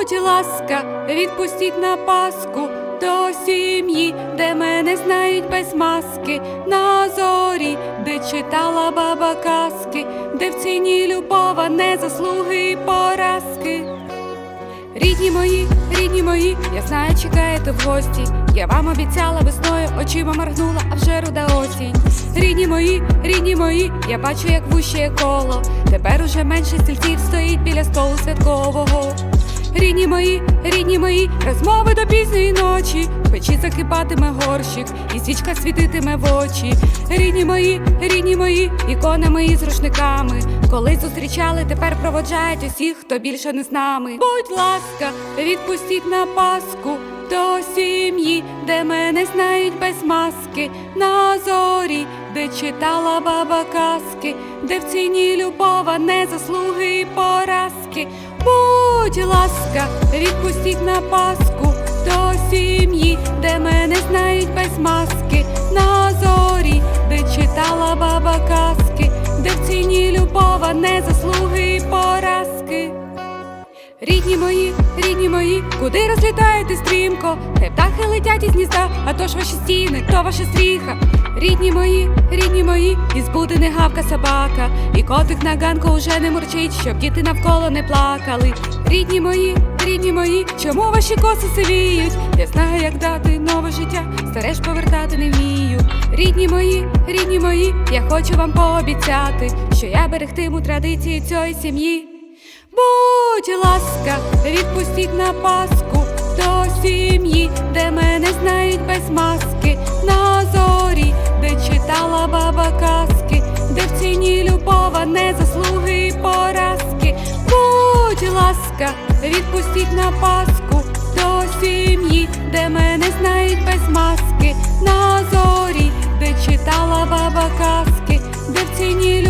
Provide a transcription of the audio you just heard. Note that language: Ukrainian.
Будь ласка, відпустіть на паску до сім'ї, де мене знають без маски, на зорі, де читала баба казки, де в ціні любова, не заслуги і поразки. Рідні мої, рідні мої, я знаю, чекаєте в гості. Я вам обіцяла весною, очима моргнула, а вже руда осінь. Рідні мої, рідні мої, я бачу, як вущає коло. Тепер уже менше стільців стоїть біля столу святкового. Рідні мої, рідні мої, розмови до пізньої ночі. В печі закипатиме горщик, і свічка світитиме в очі. Рідні мої, рідні мої, ікони мої з рушниками. Колись зустрічали, тепер проводжають усіх, хто більше не з нами. Будь ласка, відпустіть на паску до сім'ї, де мене знають без маски, на зорі, де читала баба казки, де в ціні любова, не заслуги і поразки. Будь ласка, відпустіть на паску до сім'ї, де мене знають без маски, на зорі, де читала баба казки, де в ціні любова, не заслуги і поразки. Рідні мої, рідні мої, куди розлітаєте стрімко? Хай птахи летять із гнізда, а то ж ваші стіни, то ваша стріха. Рідні мої, рідні мої, із буди не гавка собака, і котик на ганку уже не мурчить, щоб діти навколо не плакали. Рідні мої, рідні мої, чому ваші коси сивіють? Я знаю, як дати нове життя, старе ж повертати не вмію. Рідні мої, рідні мої, я хочу вам пообіцяти, що я берегтиму традиції цієї сім'ї. Будь ласка, відпустіть на паску до сім'ї, де мене знають без маски, на зорі, де читала баба казки, де в ціні любова, не заслуги і поразки. Будь ласка, відпустіть на паску до сім'ї, де мене знають без маски, на зорі, де читала баба казки, де в ціні